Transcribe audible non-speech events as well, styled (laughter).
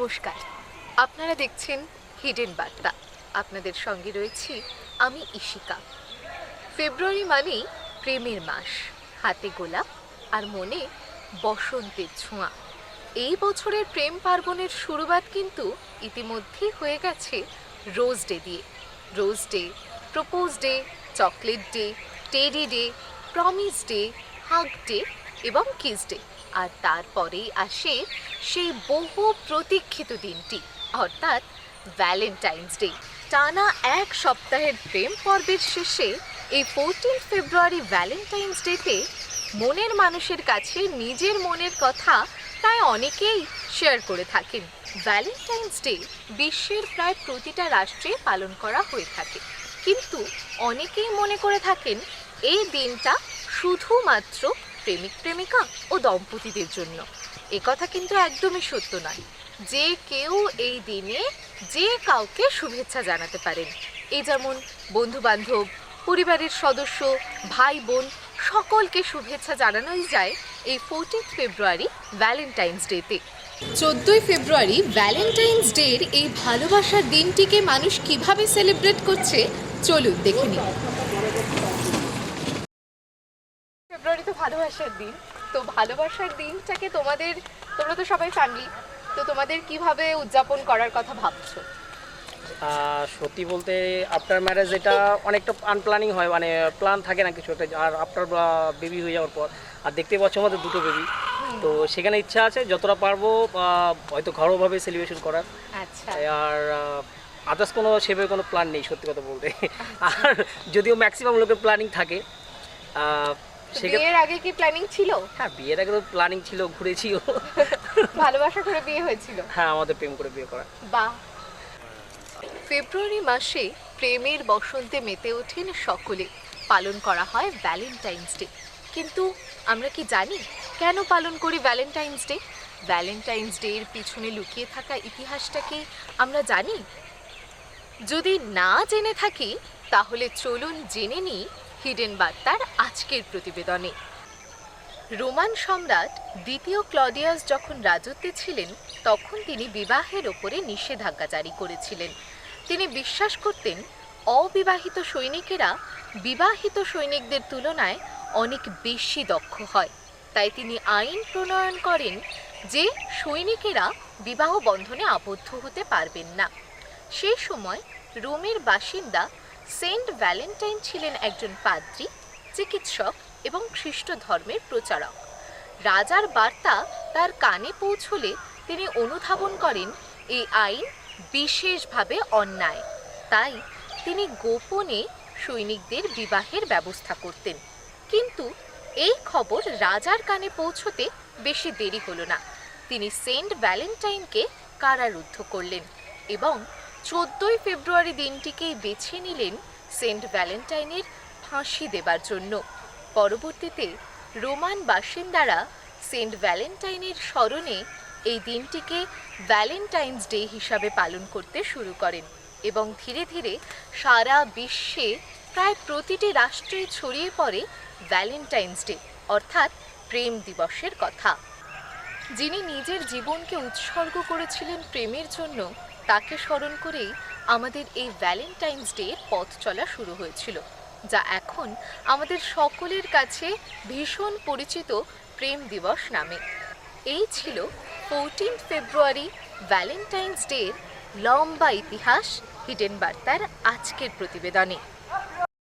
নমস্কার। আপনারা দেখছেন হিডেন বার্তা আপনাদের সঙ্গে রয়েছি আমি ইশিকা ফেব্রুয়ারি মানেই প্রেমের মাস। হাতে গোলাপ আর মনে বসন্তের ছোঁয়া। এই বছরের প্রেম পার্বণের শুরুবাত কিন্তু ইতিমধ্যেই হয়ে গেছে রোজ ডে দিয়ে। Rose day propose day chocolate day teddy day promise day hug day এবং কিস ডে আর তারপরেই আসে সেই বহু প্রতীক্ষিত দিনটি, অর্থাৎ ভ্যালেন্টাইন্স ডে টানা এক সপ্তাহের প্রেম পর্বের শেষে এই ফোরটিন ফেব্রুয়ারি ভ্যালেন্টাইন্স ডেতে মনের মানুষের কাছে নিজের মনের কথা প্রায় অনেকেই শেয়ার করে থাকেন। ভ্যালেন্টাইন্স ডে বিশ্বের প্রায় প্রতিটা রাষ্ট্রে পালন করা হয়ে থাকে। কিন্তু অনেকেই মনে করে থাকেন, এই দিনটা শুধুমাত্র প্রেমিক প্রেমিকা ও দম্পতিদের জন্য। এ কথা কিন্তু একদমই সত্য নয়। যে কেউ এই দিনে যে কাউকে শুভেচ্ছা জানাতে পারেন। এই যেমন বন্ধু বান্ধব পরিবারের সদস্য ভাই বোন সকলকে শুভেচ্ছা জানানোই যায় এই ফোরটিন ফেব্রুয়ারি ভ্যালেন্টাইন্স ডেতে চোদ্দই ফেব্রুয়ারি ভ্যালেন্টাইন্স ডের এই ভালোবাসার দিনটিকে মানুষ কীভাবে সেলিব্রেট করছে, চলুন দেখে নিন ফেব্রুয়ারি তো ভালোবাসার দিন তো ভালোবাসার দিনটাকে তোমাদের তোমরা তো সবাই ফ্যামিলি তো তোমাদের কীভাবে উদযাপন করার কথা ভাবছ? সত্যি বলতে আফটার ম্যারেজ এটা অনেকটা আনপ্ল্যানিং হয় মানে প্ল্যান থাকে না কিছু একটা আর আফটার বেবি হয়ে যাওয়ার পর আর দেখতে পাচ্ছ আমাদের দুটো বেবি তো সেখানে ইচ্ছা আছে যতটা পারব হয়তো ঘরোয়াভাবে সেলিব্রেশন করার। আচ্ছা। আর আদার্স কোনো সেভাবে কোনো প্ল্যান নেই সত্যি কথা বলতে। আর যদিও ম্যাক্সিমাম লোকের প্ল্যানিং থাকে বিয়ের আগে কি প্ল্যানিং ছিল? হ্যাঁ বিয়ের আগে তো প্ল্যানিং ছিল ঘুরেছিও। (laughs) ভালোবাসা করে বিয়ে হয়েছিল? হ্যাঁ আমাদের প্রেম করে বিয়ে করা। বাহ। ফেব্রুয়ারি মাসে প্রেমের বসন্তে মেতে ওঠেন সকলে। পালন করা হয় ভ্যালেন্টাইন্স ডে কিন্তু আমরা কি জানি কেন পালন করি ভ্যালেন্টাইন্স ডে ভ্যালেন্টাইন্স ডে এর পিছনে লুকিয়ে থাকা ইতিহাসটা কি আমরা জানি? যদি না জেনে থাকি তাহলে চলুন জেনে নিই হিডেন বার্তার আজকের প্রতিবেদনে। রোমান সম্রাট দ্বিতীয় ক্লডিয়াস যখন রাজত্বে ছিলেন, তখন তিনি বিবাহের ওপরে নিষেধাজ্ঞা জারি করেছিলেন। তিনি বিশ্বাস করতেন, অবিবাহিত সৈনিকেরা বিবাহিত সৈনিকদের তুলনায় অনেক বেশি দক্ষ হয়। তাই তিনি আইন প্রণয়ন করেন যে, সৈনিকেরা বিবাহ বন্ধনে আবদ্ধ হতে পারবেন না। সেই সময় রোমের বাসিন্দা সেন্ট ভ্যালেন্টাইন ছিলেন একজন পাদ্রী, চিকিৎসক এবং খ্রিস্ট ধর্মের প্রচারক। রাজার বার্তা তার কানে পৌঁছলে তিনি অনুধাবন করেন এই আইন বিশেষভাবে অন্যায়। তাই তিনি গোপনে সৈনিকদের বিবাহের ব্যবস্থা করতেন। কিন্তু এই খবর রাজার কানে পৌঁছতে বেশি দেরি হলো না। তিনি সেন্ট ভ্যালেন্টাইনকে কারারুদ্ধ করলেন এবং চোদ্দই ফেব্রুয়ারি দিনটিকেই বেছে নিলেন সেন্ট ভ্যালেন্টাইনের ফাঁসি দেবার জন্য। পরবর্তীতে রোমান বাসিন্দারা সেন্ট ভ্যালেন্টাইনের স্মরণে এই দিনটিকে ভ্যালেন্টাইন্স ডে হিসাবে পালন করতে শুরু করেন এবং ধীরে ধীরে সারা বিশ্বে প্রায় প্রতিটি রাষ্ট্রে ছড়িয়ে পড়ে ভ্যালেন্টাইন্স ডে, অর্থাৎ প্রেম দিবসের কথা। যিনি নিজের জীবনকে উৎসর্গ করেছিলেন প্রেমের জন্য, তাকে স্মরণ করেই আমাদের এই ভ্যালেন্টাইন্স ডে পথ চলা শুরু হয়েছিল, যা এখন আমাদের সকলের কাছে ভীষণ পরিচিত প্রেম দিবস নামে। এই ছিল ফোরটিন ফেব্রুয়ারি ভ্যালেন্টাইন্স ডের লম্বা ইতিহাস হিডেন বার্তার আজকের প্রতিবেদনে।